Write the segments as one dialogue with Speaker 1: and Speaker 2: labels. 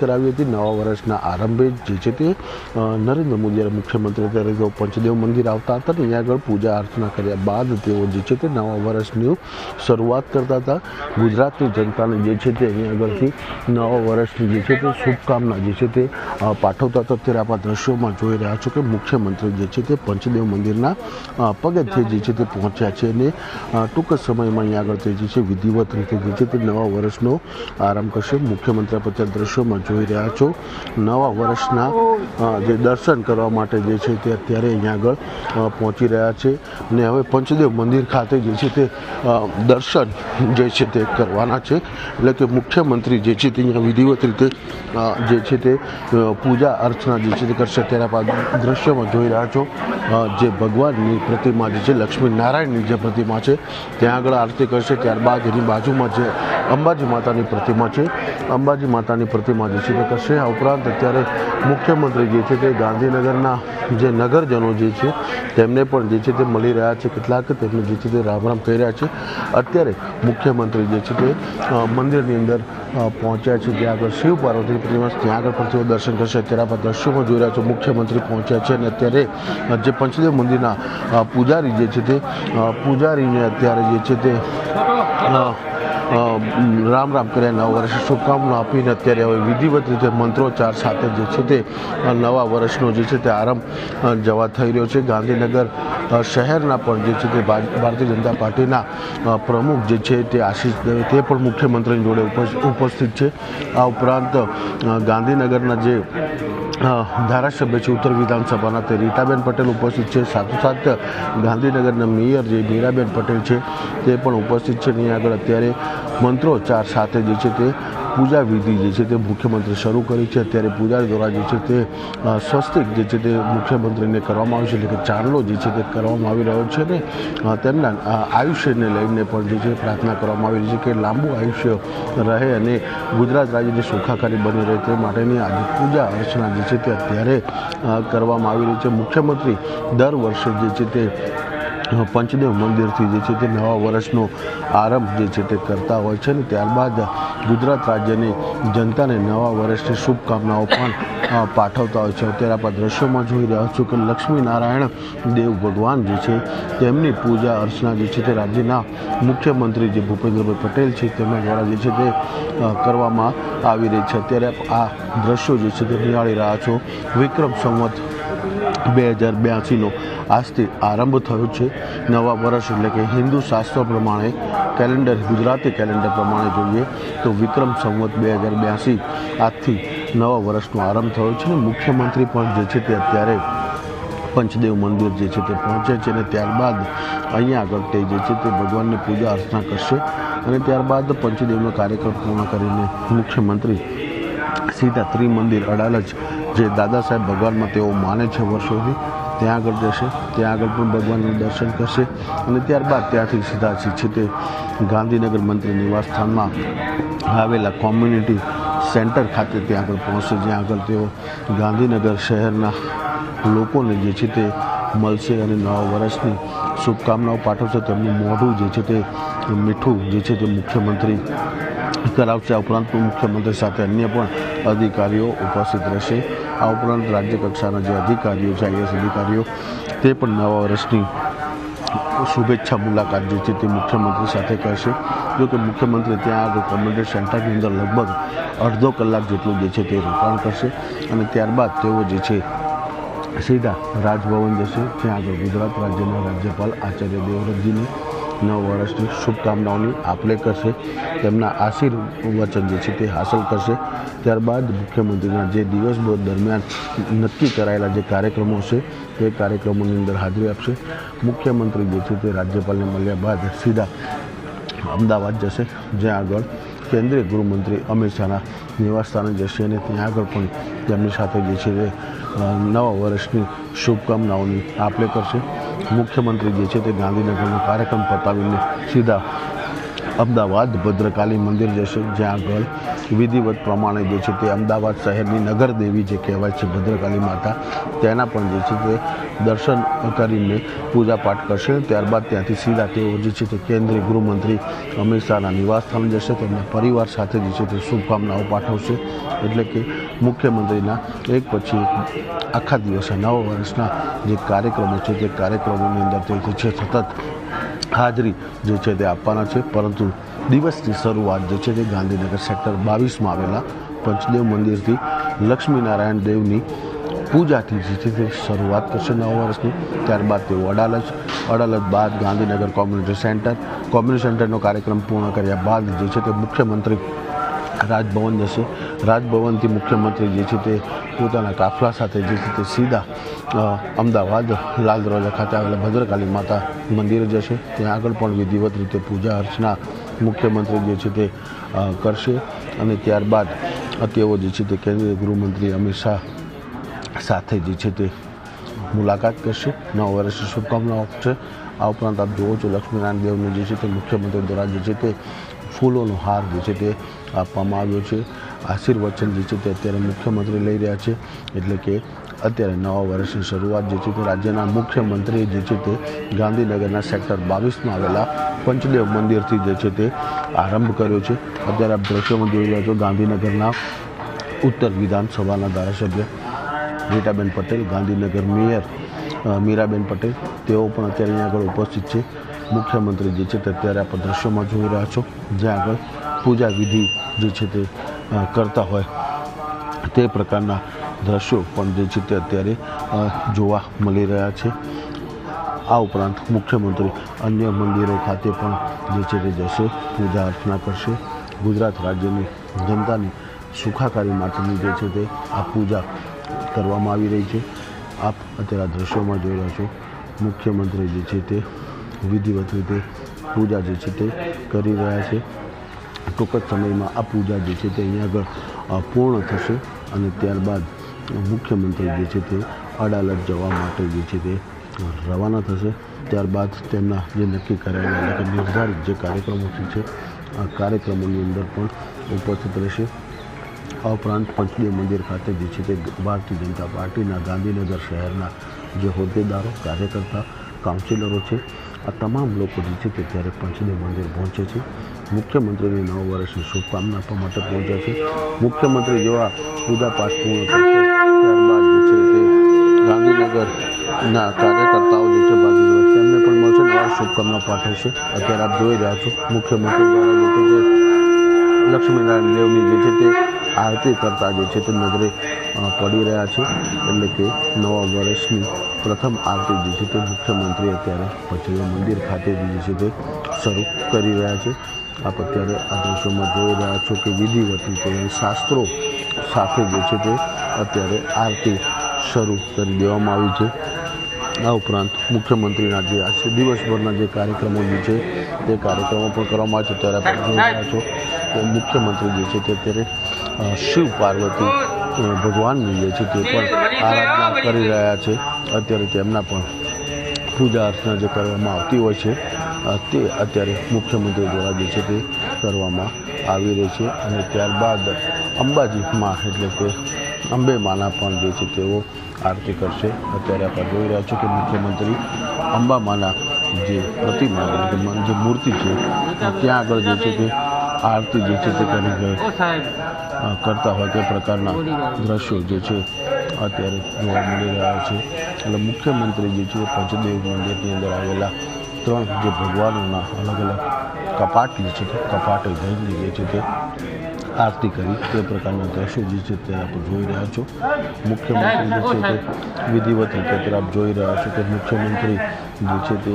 Speaker 1: કરાવી હતી નવા વર્ષના આરંભે જે. છે તે નરેન્દ્ર મોદી જ્યારે મુખ્યમંત્રી તેઓ પંચદેવ મંદિર આવતા હતા ને અહીંયા આગળ પૂજા અર્ચના કર્યા બાદ તેઓ જે છે તે નવા વર્ષની શરૂઆત કરતા હતા. ગુજરાતની જનતાને જે છે તે અહીંયા આગળથી નવા વર્ષની જે છે તે શુભકામના જે છે તે પાઠવતા હતા. અત્યારે આપણા દ્રશ્યોમાં જોઈ રહ્યા છો કે મુખ્યમંત્રી જે છે તે પંચદેવ મંદિરના પગથિયે જે છે તે પહોંચ્યા છે અને ટૂંક જ સમયમાં અહીંયા આગળ તે જે છે વિધિવત રીતે જે છે તે નવા વર્ષનો આરંભ કરશે. મુખ્યમંત્રી પછી દ્રશ્યોમાં જોઈ રહ્યા છો. નવા વર્ષના જે દર્શન કરવા માટે જે છે તે અત્યારે અહીંયા આગળ પહોંચી રહ્યા છે. અને હવે પંચદેવ મંદિર ખાતે જે છે તે દર્શન જે છે તે કરવાના છે. એટલે કે મુખ્યમંત્રી જે છે તે અહીંયા વિધિવત રીતે જે છે તે પૂજા અર્ચના જે છે તે કરશે ત્યારે આપ દ્રશ્યમાં જોઈ રહ્યા છો જે ભગવાનની પ્રતિમા જે છે લક્ષ્મી નારાયણની જે પ્રતિમા છે, ત્યાં આગળ આરતી કરશે. ત્યારબાદ એની બાજુમાં જે અંબાજી માતાની પ્રતિમા છે. અંબાજી માતાની પ્રતિમા જે છે તે કરશે આ ઉપરાંત અત્યારે મુખ્યમંત્રી જે છે તે ગાંધીનગરના જે નગરજનો જે છે, તેમને પણ જે છે તે મળી રહ્યા છે. કેટલાક તેમને જે છે તે રામ રામ કહી રહ્યા છે. અત્યારે મુખ્યમંત્રી જે છે તે મંદિરની અંદર પહોંચ્યા છે. જ્યાં આગળ શિવ પાર્વતી પ્રતિમા, ત્યાં આગળ પણ તેઓ દર્શન કરશે. અત્યારે આપણે દ્રશ્યોમાં જોઈ રહ્યા છો, મુખ્યમંત્રી પહોંચ્યા છે અને અત્યારે જે પંચદેવ મંદિરના પૂજારી જે છે તે પૂજારીને અત્યારે જે છે તે રામ રામ કર્યા નવા વર્ષે શુભકામના આપીને અત્યારે હવે વિધિવત રીતે મંત્રોચ્ચાર સાથે જે છે તે નવા વર્ષનો જે છે તે આરંભ જવા થઈ રહ્યો છે. ગાંધીનગર શહેરના પણ જે છે તે ભારતીય જનતા પાર્ટીના પ્રમુખ જે છે તે આશીષ દવે, તે પણ મુખ્યમંત્રીની જોડે ઉપસ્થિત છે. આ ઉપરાંત ગાંધીનગરના જે ધારાસભ્ય છે ઉત્તર વિધાનસભાના તે રીટાબેન પટેલ ઉપસ્થિત છે. સાથોસાથ, ગાંધીનગરના મેયર જે મીરાબેન પટેલ છે તે પણ ઉપસ્થિત છે. અહીં આગળ અત્યારે મંત્રોચ્ચાર સાથે જે છે તે પૂજા વિધિ જે છે તે મુખ્યમંત્રી શરૂ કરી છે. અત્યારે પૂજા દ્વારા જે છે તે સ્વસ્તિક જે છે તે મુખ્યમંત્રીને કરવામાં આવ્યું છે. એટલે કે ચાંદલો જે છે તે કરવામાં આવી રહ્યો છે ને તેમના આયુષ્યને લઈને પણ જે છે પ્રાર્થના કરવામાં આવી છે કે લાંબુ આયુષ્ય રહે અને ગુજરાત રાજ્યની સુખાકારી બની રહે તે માટેની આજે પૂજા અર્ચના જે છે તે અત્યારે કરવામાં આવી રહી છે. મુખ્યમંત્રી દર વર્ષે જે છે તે પંચદેવ મંદિરથી જે છે તે નવા વર્ષનો આરંભ જે છે તે કરતા હોય છે ને ત્યારબાદ ગુજરાત રાજ્યની જનતાને નવા વર્ષની શુભકામનાઓ પણ પાઠવતા હોય છે. અત્યારે આપણે દ્રશ્યોમાં જોઈ રહ્યા છું કે લક્ષ્મીનારાયણ દેવ ભગવાન જે છે તેમની પૂજા અર્ચના જે છે તે રાજ્યના મુખ્યમંત્રી જે ભૂપેન્દ્રભાઈ પટેલ છે તેમના દ્વારા જે છે તે કરવામાં આવી રહી છે. અત્યારે આ દ્રશ્યો જે છે તે નિહાળી રહ્યા છો. વિક્રમ સંવત બે હજાર બ્યાસીનો આજથી આરંભ થયો છે. નવા વર્ષ એટલે કે હિન્દુ શાસ્ત્ર પ્રમાણે, કેલેન્ડર, ગુજરાતી કેલેન્ડર પ્રમાણે જોઈએ તો વિક્રમ સંવત બે હજાર બ્યાસી આજથી નવા વર્ષનો આરંભ થયો છે અને મુખ્યમંત્રી પણ જે છે તે અત્યારે પંચદેવ મંદિર જે છે તે પહોંચે છે અને ત્યારબાદ અહીંયા આગળ તે જે છે તે ભગવાનની પૂજા અર્ચના કરશે અને ત્યારબાદ પંચદેવનો કાર્યક્રમ પૂર્ણ કરીને મુખ્યમંત્રી સીધા ત્રિમંદિર અડાલજ જે દાદા સાહેબ ભગવાનમાં તેઓ માને છે વર્ષોથી, ત્યાં આગળ જશે, ત્યાં આગળ પણ ભગવાનનું દર્શન કરશે અને ત્યારબાદ ત્યાંથી સીધા છે તે ગાંધીનગર મંત્રી નિવાસ સ્થાનમાં આવેલા કોમ્યુનિટી સેન્ટર ખાતે ત્યાં આગળ પહોંચશે, જ્યાં આગળ તેઓ ગાંધીનગર શહેરના લોકોને જે છે તે મળશે અને નવા વર્ષની શુભકામનાઓ પાઠવશે. તેમનું મોઢું જે છે તે મીઠું જે છે તે મુખ્યમંત્રી કરાવશે. આ ઉપરાંત મુખ્યમંત્રી સાથે અન્ય પણ અધિકારીઓ ઉપસ્થિત રહેશે. આ ઉપરાંત રાજ્ય કક્ષાના જે અધિકારીઓ છે આઈએસ અધિકારીઓ, તે પણ નવા વર્ષની શુભેચ્છા મુલાકાત જે છે તે મુખ્યમંત્રી સાથે કરશે. જો કે મુખ્યમંત્રી ત્યાં આગળ કોમ્યુનિટી સેન્ટરની અંદર લગભગ અડધો કલાક જેટલું જે છે તે રોકાણ કરશે અને ત્યારબાદ તેઓ જે છે સીધા રાજભવન જશે. ત્યાં આગળ ગુજરાત રાજ્યના રાજ્યપાલ આચાર્ય દેવવ્રતજીને નવ વર્ષની શુભકામનાઓની આપલે કરશે, તેમના આશીર્વચન જે છે તે હાંસલ કરશે. ત્યારબાદ મુખ્યમંત્રીના જે દિવસભર દરમિયાન નક્કી કરાયેલા જે કાર્યક્રમો છે તે કાર્યક્રમોની અંદર હાજરી આપશે. મુખ્યમંત્રી જે છે તે રાજ્યપાલને મળ્યા બાદ સીધા અમદાવાદ જશે, જ્યાં આગળ કેન્દ્રીય ગૃહમંત્રી અમિત શાહના નિવાસસ્થાને જશે અને ત્યાં આગળ પણ તેમની સાથે જે છે તે નવા વર્ષની શુભકામનાઓની આપલે કરશે. મુખ્યમંત્રી જે છે તે ગાંધીનગરનો કાર્યક્રમ પતાવીને સીધા અમદાવાદ ભદ્રકાલી મંદિર જશે જ્યાં આગળ વિધિવત પ્રમાણે જે છે તે અમદાવાદ શહેરની નગરદેવી જે કહેવાય છે, ભદ્રકાલી માતા, તેના પણ જે છે તે દર્શન કરીને પૂજાપાઠ કરશે ત્યારબાદ ત્યાંથી સીધા તેઓ જે છે તે કેન્દ્રીય ગૃહમંત્રી અમિત શાહના નિવાસસ્થાને જશે, તેમના પરિવાર સાથે જે છે તે શુભકામનાઓ પાઠવશે. એટલે કે મુખ્યમંત્રીના એક પછી આખા દિવસે નવા વર્ષના જે કાર્યક્રમો છે તે કાર્યક્રમોની અંદર તે છે સતત હાજરી જે છે તે આપવાના છે. પરંતુ દિવસની શરૂઆત જે છે તે ગાંધીનગર સેક્ટર બાવીસમાં આવેલા પંચદેવ મંદિરથી લક્ષ્મીનારાયણ દેવની પૂજાથી જે છે શરૂઆત કરશે નવ વર્ષની. ત્યારબાદ તેઓ અડાલજ અડાલજ બાદ ગાંધીનગર કોમ્યુનિટી સેન્ટર. કોમ્યુનિટી સેન્ટરનો કાર્યક્રમ પૂર્ણ કર્યા બાદ જે છે તે મુખ્યમંત્રી રાજભવન જશે. રાજભવનથી મુખ્યમંત્રી જે છે તે પોતાના કાફલા સાથે જે છે તે સીધા અમદાવાદ લાલ દરવાજા ખાતે આવેલા ભદ્રકાલી માતા મંદિરે જશે. ત્યાં આગળ પણ વિધિવત રીતે પૂજા અર્ચના મુખ્યમંત્રી જે છે તે કરશે. અને ત્યારબાદ તેઓ જે છે તે કેન્દ્રીય ગૃહમંત્રી અમિત શાહ સાથે જે છે તે મુલાકાત કરશે. નવ વર્ષની શુભકામનાઓ છે. આ ઉપરાંત આપ જુઓ છો લક્ષ્મીનારાયણ દેવનું જે છે તે મુખ્યમંત્રી દ્વારા જે છે તે ફૂલોનો હાર જે છે તે આપવામાં આવ્યો છે. આશીર્વચન જે છે તે અત્યારે મુખ્યમંત્રી લઈ રહ્યા છે. એટલે કે અત્યારે નવા વર્ષની શરૂઆત જે છે તે રાજ્યના મુખ્યમંત્રીએ જે છે તે ગાંધીનગરના સેક્ટર બાવીસમાં આવેલા પંચદેવ મંદિરથી જે છે તે આરંભ કર્યો છે. અત્યારે આપ દ્રશ્યોમાં જોઈ રહ્યા છો ગાંધીનગરના ઉત્તર વિધાનસભાના ધારાસભ્ય રીટાબેન પટેલ, ગાંધીનગર મેયર મીરાબેન પટેલ તેઓ પણ અત્યારે અહીં આગળ ઉપસ્થિત છે. મુખ્યમંત્રી જે છે તે અત્યારે આપણે દ્રશ્યોમાં જોઈ રહ્યા છો. જ્યાં આગળ પૂજા વિધિ જે છે તે કરતા હોય તે પ્રકારના દ્રશ્યો પણ જે છે તે અત્યારે જોવા મળી રહ્યા છે. આ ઉપરાંત મુખ્યમંત્રી અન્ય મંદિરો ખાતે પણ જે છે તે જશે, પૂજા અર્ચના કરશે. ગુજરાત રાજ્યની જનતાની સુખાકારી માટેની જે છે તે આ પૂજા કરવામાં આવી રહી છે. આપ અત્યારે આ દ્રશ્યોમાં જોઈ રહ્યા છો. મુખ્યમંત્રી જે છે તે વિધિવત રીતે પૂજા જે છે તે કરી રહ્યા છે. ટૂંક જ સમયમાં આ પૂજા જે છે તે અહીંયા આગળ પૂર્ણ થશે અને ત્યારબાદ મુખ્યમંત્રી જે છે તે અડાલત જવા માટે જે છે તે રવાના થશે. ત્યારબાદ તેમના જે નક્કી કરેલા એટલે કે નિર્ધારિત જે કાર્યક્રમો છે, આ કાર્યક્રમોની અંદર પણ ઉપસ્થિત રહેશે. આ ઉપરાંત પંચદેવ મંદિર ખાતે જે છે તે ભારતીય જનતા પાર્ટીના ગાંધીનગર શહેરના જે હોદ્દેદારો, કાર્યકર્તા, કાઉન્સિલરો છે આ તમામ લોકો જે છે તે ત્યારે પંચદેવ મંદિર પહોંચે છે. મુખ્યમંત્રીને નવ વર્ષની શુભકામના આપવા માટે પહોંચ્યા છે. મુખ્યમંત્રી જેવા પૂજા પાઠ પૂર્ણ કરશે ત્યારબાદ જે છે તે ગાંધીનગરના કાર્યકર્તાઓ જે છે તેમને પણ મળશે. નવા શુભકામના પાઠવશે અત્યારે આપ જોઈ રહ્યા છો, મુખ્યમંત્રી દ્વારા જે છે તે લક્ષ્મીનારાયણ દેવની જે છે તે આરતી કરતા જે છે તે નજરે પડી રહ્યા છે. એટલે કે નવા વર્ષની પ્રથમ આરતી જે છે તે મુખ્યમંત્રી અત્યારે પચૈયા મંદિર ખાતે જે છે તે શરૂ કરી રહ્યા છે. આપ અત્યારે આ દ્રશ્યોમાં જોઈ રહ્યા છો કે વિધિવત રીતે શાસ્ત્રો સાથે જે છે તે અત્યારે આરતી શરૂ કરી દેવામાં આવી છે. આ ઉપરાંત મુખ્યમંત્રીના જે આજે દિવસભરના જે કાર્યક્રમો જે છે તે કાર્યક્રમો પણ કરવામાં આવે છે. ત્યારે આપણે જોઈ રહ્યા છો કે મુખ્યમંત્રી જે છે તે અત્યારે શિવ પાર્વતી ભગવાનની જે છે તે પણ આરાધના કરી રહ્યા છે. અત્યારે તેમના પણ પૂજા અર્ચના જે કરવામાં આવતી હોય છે તે અત્યારે મુખ્યમંત્રી દ્વારા જે છે તે કરવામાં આવી રહી છે અને ત્યારબાદ અંબાજીમાં એટલે કે અંબે માના પણ જે છે તેઓ આરતી કરશે. અત્યારે આપણે જોઈ રહ્યા છીએ કે મુખ્યમંત્રી અંબામાના જે પ્રતિમા જે મૂર્તિ છે, ત્યાં આગળ જે છે તે આરતી જે છે તે કરી કરતા હોય તે પ્રકારના દ્રશ્યો જે છે અત્યારે જોવા મળી રહ્યા છે. એટલે મુખ્યમંત્રી જે છે પંચદેવ મંદિરની અંદર આવેલા ત્રણ જે ભગવાનોના અલગ અલગ કપાટ જે છે તે કપાટે જઈને જે છે તે. આરતી કરી, તે પ્રકારના દ્રશ્યો જે છે તે આપ જોઈ રહ્યા છો. મુખ્યમંત્રી જે છે તે વિધિવત રીતે આપ જોઈ રહ્યા છો કે મુખ્યમંત્રી જે છે તે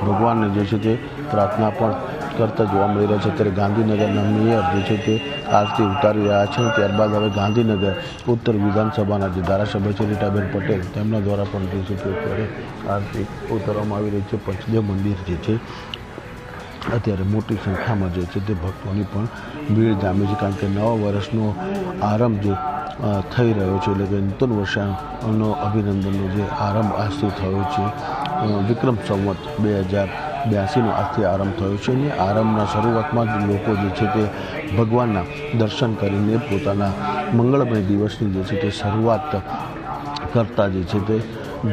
Speaker 1: ભગવાનને જે છે તે પ્રાર્થના પણ કરતા જોવા મળી રહ્યા છે. અત્યારે ગાંધીનગરના મેયર જે છે તે આરતી ઉતારી રહ્યા છે. ત્યારબાદ હવે ગાંધીનગર ઉત્તર વિધાનસભાના જે ધારાસભ્ય છે રીટાબેન પટેલ, તેમના દ્વારા પણ જે છે તે અત્યારે આરતી ઉતારવામાં આવી રહી છે. પંચદેવ મંદિર જે છે અત્યારે મોટી સંખ્યામાં જે છે તે ભક્તોની પણ ભીડ જામી છે. કારણ કે નવા વર્ષનો આરંભ જે થઈ રહ્યો છે, એટલે કે નૂતન વર્ષનો અભિનંદનનો જે આરંભ આજથી થયો છે વિક્રમ સંવત બે હજાર બ્યાસીનો આજથી આરંભ થયો છે. અને આરંભના શરૂઆતમાં જ લોકો જે છે તે ભગવાનના દર્શન કરીને પોતાના મંગળમય દિવસની જે છે તે શરૂઆત કરતા જે છે તે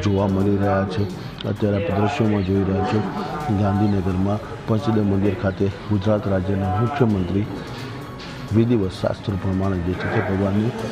Speaker 1: જોવા મળી રહ્યા છે. અત્યારે આપણે દ્રશ્યોમાં જોઈ રહ્યા છો ગાંધીનગરમાં પંચદેવ મંદિર ખાતે ગુજરાત રાજ્યના મુખ્યમંત્રી વિધિવત શાસ્ત્રો પ્રમાણે જે છે તે ભગવાનની